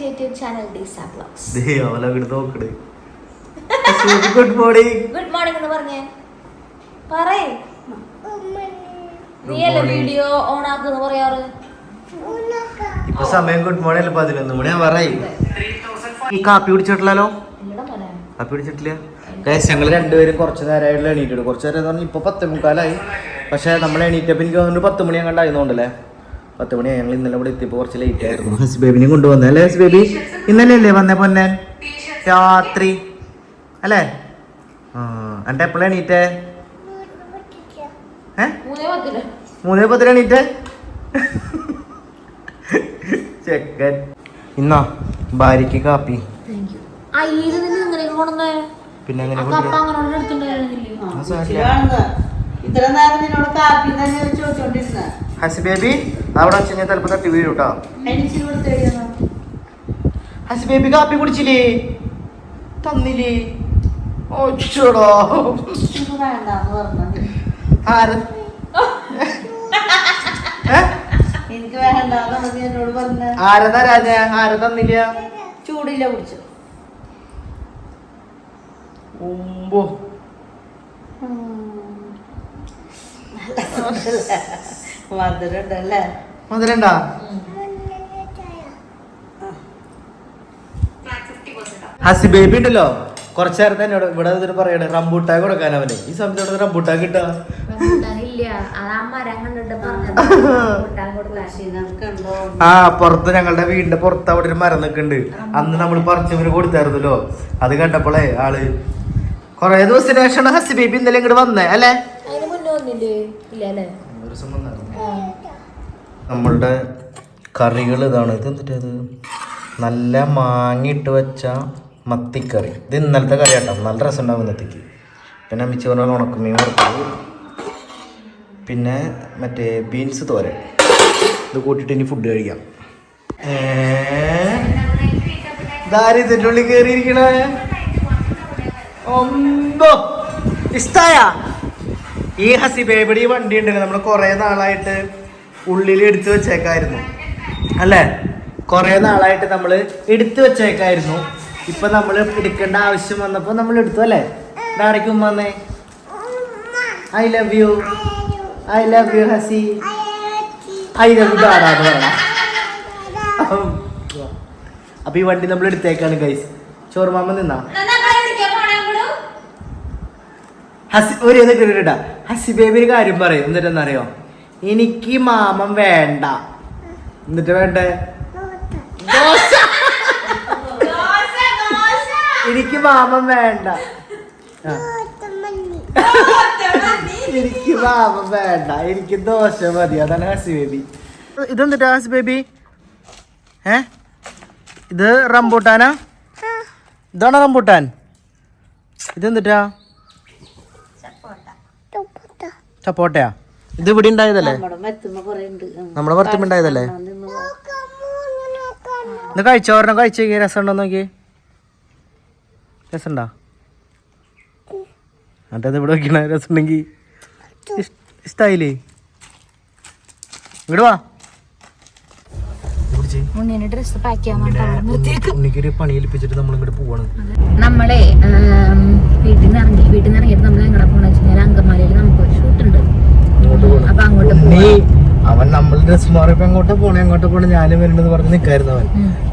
To YouTube channel ഡീസ blogs ദേ അവലങ്ങോട്ട് നോക്കണേ. ഗുഡ് മോർണിംഗ് ഗുഡ് മോർണിംഗ് എന്ന് പറഞ്ഞേ. പറയേ. നീയല്ലേ. വീഡിയോ ഓൺ ആക്കുന്ന പറയാറ്? ഇപ്പൊ സമയം ഗുഡ് മോർണിംഗ് അല്ല പതിനൊന്ന് മണി. ഞാൻ പറയും. ഈ കാപ്പി കുടിച്ചിട്ടില്ലല്ലോ? കാപ്പി കുടിച്ചിട്ടില്ല? ഗൈസ് ഞങ്ങൾ രണ്ടുപേരും കുറച്ച് നേരമായിട്ടുള്ള എണീറ്റിട്ട്. കുറച്ച് നേരം എന്ന് പറഞ്ഞാൽ ഇപ്പൊ പത്ത് മുക്കാലായി. പക്ഷെ നമ്മൾ എണീറ്റപ്പോൾ എനിക്ക് തോന്നുന്നു പത്ത് മണി അങ്ങനെ ഉണ്ടായിരുന്നോണ്ടല്ലേ പത്ത് മണിയായി. ഞങ്ങൾ ഇന്നലെ ഇവിടെ എത്തിയപ്പോൾ കുറച്ച് ലേറ്റ് ആയിരുന്നു. ഹസ് ബേബിനെ കൊണ്ടുവന്നേ അല്ലേ ഹസ് ബേബി ഇന്നലെ അല്ലേ വന്നേ പൊന്നെ? രാത്രി. അല്ലേ? ആ എന്റെ എപ്പോഴാണ് എണീറ്റേ? ഏ? മൂന്നേ പത്തില്ല മൂന്നേ പത്തിന് എണീറ്റേ? ചെക്കൻ. ഇന്നാ ഭാര്യക്ക് കാപ്പി. പിന്നെ അങ്ങനെ. ഇത്ര നേരം നിന്നോട് കാപ്പി തന്നെ ചോദിച്ചോണ്ടിരുന്ന. ഹസ് ബേബി അവിടെ വെച്ച് കഴിഞ്ഞാൽ ചിലപ്പോൾ തട്ടി വീഴും കേട്ടോ ഹസ് ബേബി കാപ്പി കുടിച്ചില്ലേ? തന്നില്ലേ? ഓച്ചോടോ ആര്? ആരതാ രാജ? തന്നില്ല? ചൂടില്ല കുടിച്ചു. മധുരണ്ടാ? ഹസി ബേബി ഉണ്ടല്ലോ. കുറച്ചു നേരത്തെ എന്നോട് ഇവിടെ ഇതിന് പറയണേ റംബൂട്ടാൻ കൊടുക്കാൻ അവന്. ഈ സമയത്ത് ഇവിടെ റംബൂട്ടാൻ കിട്ടാ? ആ പൊറത്ത് ഞങ്ങളുടെ വീടിന്റെ പുറത്ത് അവിടെ ഒരു മരം നിൽക്കുന്നുണ്ട്. അന്ന് നമ്മൾ പറിച്ചവന് കൊടുത്തായിരുന്നല്ലോ. അത് കണ്ടപ്പോളേ ആൾ കൊറേ ദിവസത്തിന് ശേഷമാണ് ഹസി ബേബി ഇന്നലെ ഇങ്ങോട്ട് വന്നേ അല്ലേ? ഒരു ദിവസം വന്നായിരുന്നു നമ്മളുടെ കറികൾ ഇതാണ്. ഇത് എന്നിട്ടത് നല്ല മാങ്ങിയിട്ട് വെച്ച മത്തിക്കറി. ഇത് ഇന്നലത്തെ കറി കേട്ടോ നല്ല രസം ഉണ്ടാവും ഇന്നത്തേക്ക്. പിന്നെ അമ്മിച്ച് പറഞ്ഞാൽ ഉണക്കമീൻ വറുത്തത്. പിന്നെ മറ്റേ ബീൻസ് തോരൻ. ഇത് കൂട്ടിയിട്ട് ഇനി ഫുഡ് കഴിക്കാം. ഇതാര് കയറിയിരിക്കണേ ഒമ്പോ. ഇഷ്ടായ? ഈ ഹസി ബേബിയുടെ ഈ വണ്ടി ഉണ്ടല്ലോ നമ്മൾ കുറേ നാളായിട്ട് ഉള്ളിൽ എടുത്തു വെച്ചേക്കായിരുന്നു. അല്ലേ? കുറേ നാളായിട്ട് നമ്മൾ എടുത്തു വെച്ചേക്കായിരുന്നു. ഇപ്പൊ നമ്മൾ എടുക്കേണ്ട ആവശ്യം വന്നപ്പോൾ നമ്മൾ എടുത്തു അല്ലേ? ഡാഡിക്ക് ഉമ്മ വന്നേ? I love you I love you ഹസി. I love you പറയണം. അപ്പൊ ഈ വണ്ടി നമ്മൾ എടുത്തേക്കാണ് ഗൈസ് ചോറുമാമ നിന്നാ? ഹസി ഒരു ഇത് കേട്ടിട്ടാ ഹസി ബേബി ഒരു കാര്യം പറയും. എന്നിട്ടെന്നറിയോ എനിക്ക് മാമം വേണ്ട. എന്നിട്ട് വേണ്ടേ? ദോശ. എനിക്ക് മാമം വേണ്ട. എനിക്ക് മാമം വേണ്ട. എനിക്ക് ദോശ മതി. അതാണ് ഹസി ബേബി ഇതെന്തിട്ടാ ഹസി ബേബി ഏ? ഇത് റംബൂട്ടാനാ? ഇതാണ് റംബൂട്ടാൻ. ഇതെന്തിട്ടാ? സപ്പോട്ടയാ ഇത് ഇവിടെ ഉണ്ടായതല്ലേ? നമ്മുടെ പുറത്തും ഉണ്ടായതല്ലേ? ഇത് കഴിച്ചോ? ഒരെണ്ണം കഴിച്ചു? രസം ഉണ്ടോ നോക്കി എന്നിട്ട് അത് ഇവിടെ വെക്കണ രസം ഉണ്ടെങ്കിൽ ഇഷ്ടായില്ലേ? ഇങ്ങോട്ട് വാ. നമ്മളെ വീട്ടിൽ നിന്ന് ഇറങ്ങി വീട്ടിൽ നിന്ന് ഇറങ്ങിയപ്പോൾ നമ്മൾ എങ്ങനെ പോകണമെന്ന് വെച്ചാൽ അങ്കമാലിയിൽ നമുക്ക് ഒരു ഉണ്ട് അങ്ങോട്ട് പോകണം നീ അവൻ നമ്മൾ ഡ്രസ് മാറിയപ്പോ എങ്ങോട്ട് പോണേ? എങ്ങോട്ട് പോണേ? ഞാനും വരണെന്ന് പറഞ്ഞ് നിക്കായിരുന്നു അവൻ.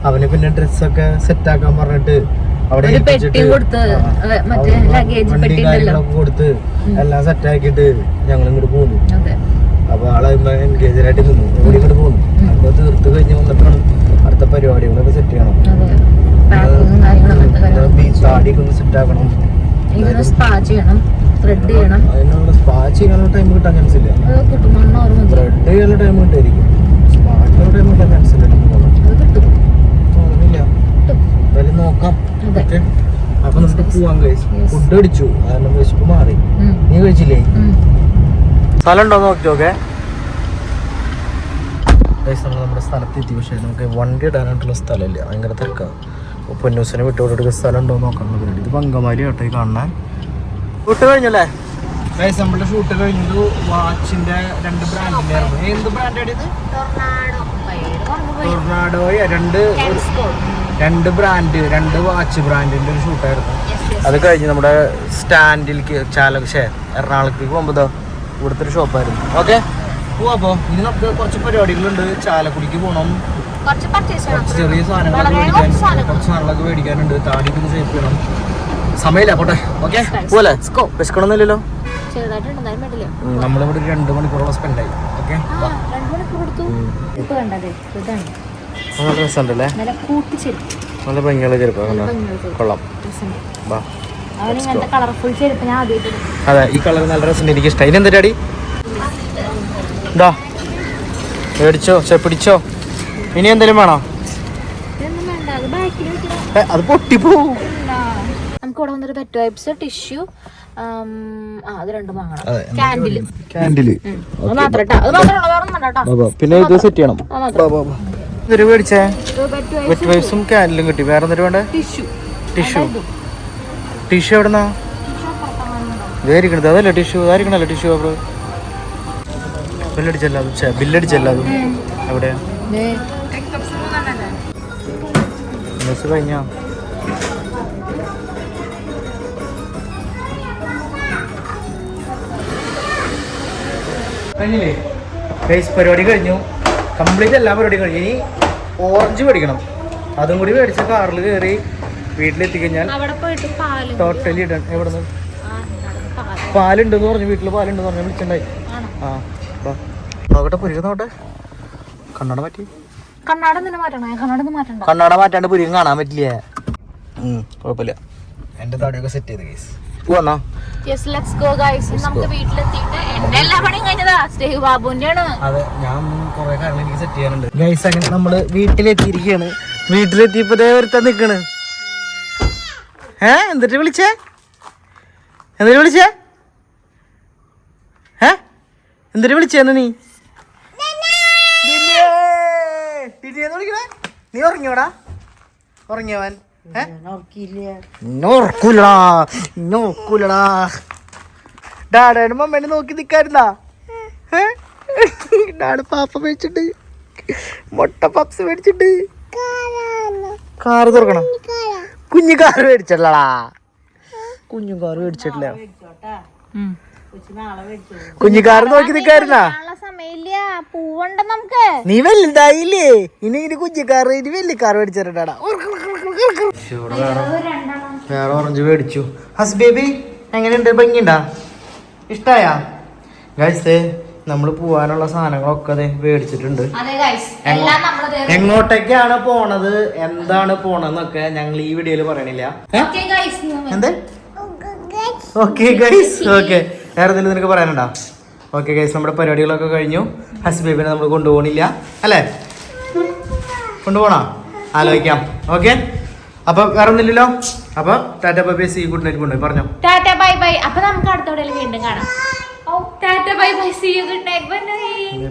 അവന് പിന്നെ ഡ്രസ്സൊക്കെ സെറ്റ് ആക്കാൻ പറഞ്ഞിട്ട് അവിടെ ഉണ്ടല്ലോ. കാര്യങ്ങളൊക്കെ കൊടുത്ത് എല്ലാം സെറ്റ് ആക്കിയിട്ട് ഞങ്ങൾ ഇങ്ങോട്ട് പോന്നു. അപ്പൊ ആളെ എൻഗേജഡ് ആയിട്ട് നിന്നു ഇങ്ങോട്ട് പോന്നു. അപ്പൊ തീർത്ത് കഴിഞ്ഞ് വന്നിട്ടാണ് അടുത്ത പരിപാടികളൊക്കെ സെറ്റ് ചെയ്യണം. താടിയൊക്കെ ഒന്ന് സെറ്റ് ആക്കണം. സ്പാ ചെയ്യണം. ത്രെഡ് ചെയ്യണം. അതിനുള്ള സ്പാ ചെയ്യാനുള്ള ടൈം കിട്ടാൻ ചാൻസ് ഇല്ല. സ്പ്രെഡ് കിട്ടും. ചെയ്യാനുള്ള ടൈം കിട്ടായിരിക്കും. നമ്മുടെ ടൈം കിട്ടാൻ ചാൻസ് ഇല്ല തോന്നുന്നില്ല എന്തായാലും നോക്കാം. അതെ. ഓക്കേ? അപ്പൊ നമുക്ക് പോവാൻ കഴിച്ചു Yes. ഫുഡ് അടിച്ചു. കാരണം വിശപ്പ് മാറി. നീ കഴിച്ചില്ലേ? ഉം. സ്ഥലം ഉണ്ടോ നോക്കി നോക്കേ നമ്മൾ നമ്മുടെ സ്ഥലത്തെത്തി പക്ഷേ നമുക്ക് വണ്ടി ഇടാനായിട്ടുള്ള സ്ഥലമില്ല. ഭയങ്കര തിരക്കാണ് അപ്പോൾ പൊന്നൂസിനെ വിട്ടുകൊണ്ടിട്ട് സ്ഥലം ഉണ്ടോ നോക്കണം പരിപാടി ഇത് പങ്കമാലി കേട്ടോ ഈ കാണാൻ ഷൂട്ട് കഴിഞ്ഞല്ലേ? ഗൈസ് നമ്മുടെ ഷൂട്ട് കഴിഞ്ഞു. വാച്ചിന്റെ രണ്ട് ബ്രാൻഡിന്റെ എന്ത് ബ്രാൻഡാണ് ഇത്? ടൊർണാഡോ രണ്ട് രണ്ട് ബ്രാൻഡ് രണ്ട് വാച്ച് ബ്രാൻഡിന്റെ ഒരു ഷൂട്ടായിരുന്നു അത് കഴിഞ്ഞ് നമ്മുടെ സ്റ്റാൻഡിൽ ചാലകശേ എറണാകുളത്തേക്ക് പോകുമ്പോൾ ഇവിടുത്തെ ഒരു ഷോപ്പായിരുന്നു ഓക്കെ പോവാപ്പോ ഇനി നമുക്ക് കുറച്ച് പരിപാടികളുണ്ട്. ചാലക്കുടിക്ക് പോകണം കുറച്ച് ചെറിയ സാധനങ്ങളൊക്കെ വളരെ മേടിക്കാൻ കുറച്ച് സാധനങ്ങൾ. കുറച്ച് സാധനങ്ങളൊക്കെ മേടിക്കാനുണ്ട്. താടിക്കൊന്ന് ഷേപ്പ് ചെയ്യണം. സമയമില്ല പോട്ടെ. ഓക്കെ പോലെ വിശക്കണമെന്നില്ലല്ലോ നമ്മളിവിടെ രണ്ട് മണിക്കൂറോളം സ്പെൻഡ് ആയി. ഓക്കെ നല്ല രസമുണ്ടല്ലേ? നല്ല ഭംഗിയുള്ള ചെരുപ്പ് കൊള്ളാം. അതെ ഈ കളർ നല്ല രസമുണ്ട് എനിക്ക് ഇഷ്ടം ഇനി എന്താ ഇതാ. മേടിച്ചോ ചെ പിടിച്ചോ. ഇനി എന്തെങ്കിലും വേണോ? അത് പൊട്ടിപ്പോ ഏ, അത് പൊട്ടിപ്പോവും. നമുക്ക് ഇവിടെ വന്നൊരു പെറ്റ് വൈപ്സ് ടിഷ്യൂ ആ അത് രണ്ടും വാങ്ങണം. പിന്നെ ഇത് സെറ്റ് ചെയ്യണം. ഇതൊരു മേടിച്ചേ വെറ്റ് വൈപ്സും കാൻഡിലും കിട്ടി. വേറെ എന്തൊരു വേണ്ടേ? ടിഷ്യൂ ടിഷ്യൂ ടിഷ്യൂ എവിടെന്നാ? ഇതായിരിക്കണത്. അതല്ലേ ടിഷ്യൂ ഇതായിരിക്കണല്ലോ ടിഷ്യൂ പേപ്പർ ബില്ലടിച്ചല്ല ബില്ലടിച്ചല്ല അത്. എവിടെയാ? കഴിഞ്ഞോ? കഴിഞ്ഞില്ലേ ഫേസ് പരിപാടി കഴിഞ്ഞു. കംപ്ലീറ്റ് എല്ലാ പരിപാടിയും കഴിഞ്ഞു. ഇനി ഓറഞ്ച് മേടിക്കണം. അതും കൂടി മേടിച്ച കാറിൽ കയറി വീട്ടിലെത്തി കഴിഞ്ഞാൽ അവിടെ പോയിട്ട് പാൽ ടോട്ടലി ഇടണം എവിടെ നിന്ന് ആ, പാലുണ്ടെന്ന് പറഞ്ഞു. വീട്ടിൽ പാലുണ്ടെന്ന് പറഞ്ഞു. വിളിച്ചിട്ടുണ്ടായി? ആ. നോക്കട്ടെ പുരികം നോട്ടെ കണ്ണട പറ്റി കണ്ണാട തന്നെ മാറ്റണേ? കണ്ണാട മാറ്റണ്ട. കണ്ണട മാറ്റാണ്ട് പുരികം കാണാൻ പറ്റില്ല. കുഴപ്പമില്ല. എന്റെ താടിയൊക്കെ സെറ്റ് ചെയ്ത് കേസ് പോവാന്നാ യെസ് ലെറ്റ്സ് ഗോ ഗൈസ് നമുക്ക് വീട്ടിലെത്തിയിട്ട് എന്റെ എല്ലാ പണിയും കഴിഞ്ഞതാ. സ്റ്റേവ് ബാബുവിന്റെ ആണ് അതെ ഞാൻ കുറെ കാര്യങ്ങൾ എനിക്ക് സെറ്റ് ചെയ്യാനുണ്ട്. ഗൈസ് അങ്ങനെ നമ്മൾ വീട്ടിലെത്തിയിരിക്കുകയാണ് വീട്ടിലെത്തിയപ്പോ ദേ ഒരുത്തൻ നിക്കണ്. ഏ എന്നിട്ട് വിളിച്ചേ? എന്നിട്ട് വിളിച്ചേ? ഏ എന്നിട്ട് വിളിച്ചേന്ന് നീ? വിളിക്കണേ? നീ ഉറങ്ങിയോടാ? ഉറങ്ങിയവൻ. ഉറക്കൂലടാ ഇന്നെ ഡാഡയുടെ മമ്മേനെ നോക്കി നിക്കായിരുന്നാ? ഡാഡ് പാപ്പ മേടിച്ചിട്ട് മുട്ട പപ്സ് മേടിച്ചിട്ട് കാറ് തുറക്കണം. കുഞ്ഞു കാറ് മേടിച്ചിട്ടല്ലടാ കുഞ്ഞു കാറ് മേടിച്ചിട്ടില്ല. കുഞ്ഞു കാറ് നോക്കി നിക്കായിരുന്നാ? സമയമില്ല. പൂവുണ്ട് നമുക്ക്. നീ വലുതായില്ലേ? ഇനി ഇനി കുഞ്ഞു കാറ് ഇനി വലിയ കാറ് മേടിച്ചിട്ടാടാ വേറെ ഓറഞ്ച് മേടിച്ചു. ഹസ് ബേബി എങ്ങനെയുണ്ട്? ഭംഗിയുണ്ടാ? ഇഷ്ടായാ? ഗൈസ് നമ്മൾ പോവാനുള്ള സാധനങ്ങളൊക്കെ അതെ മേടിച്ചിട്ടുണ്ട് എങ്ങോട്ടേക്കാണ് പോണത്? എന്താണ് പോണെന്നൊക്കെ ഞങ്ങൾ ഈ വീഡിയോയിൽ പറയണില്ല. എന്ത്? ഓക്കെ ഗൈസ് ഓക്കെ വേറെ എന്തെങ്കിലും നിനക്ക് പറയാനുണ്ടോ? ഓക്കെ ഗൈസ് നമ്മുടെ പരിപാടികളൊക്കെ കഴിഞ്ഞു. ഹസ് ബേബിനെ നമ്മൾ കൊണ്ടുപോകണില്ല. അല്ലേ? കൊണ്ടുപോകണോ? ആലോചിക്കാം. ഓക്കെ അപ്പൊ വേറെ ഒന്നുമില്ലല്ലോ അപ്പൊ tata bye bye see good night കൊണ്ടുപോയി പറഞ്ഞോ. Tata bye bye. അപ്പൊ നമുക്ക് അടുത്തോടെ വീണ്ടും കാണാം. Tata bye bye see good night bye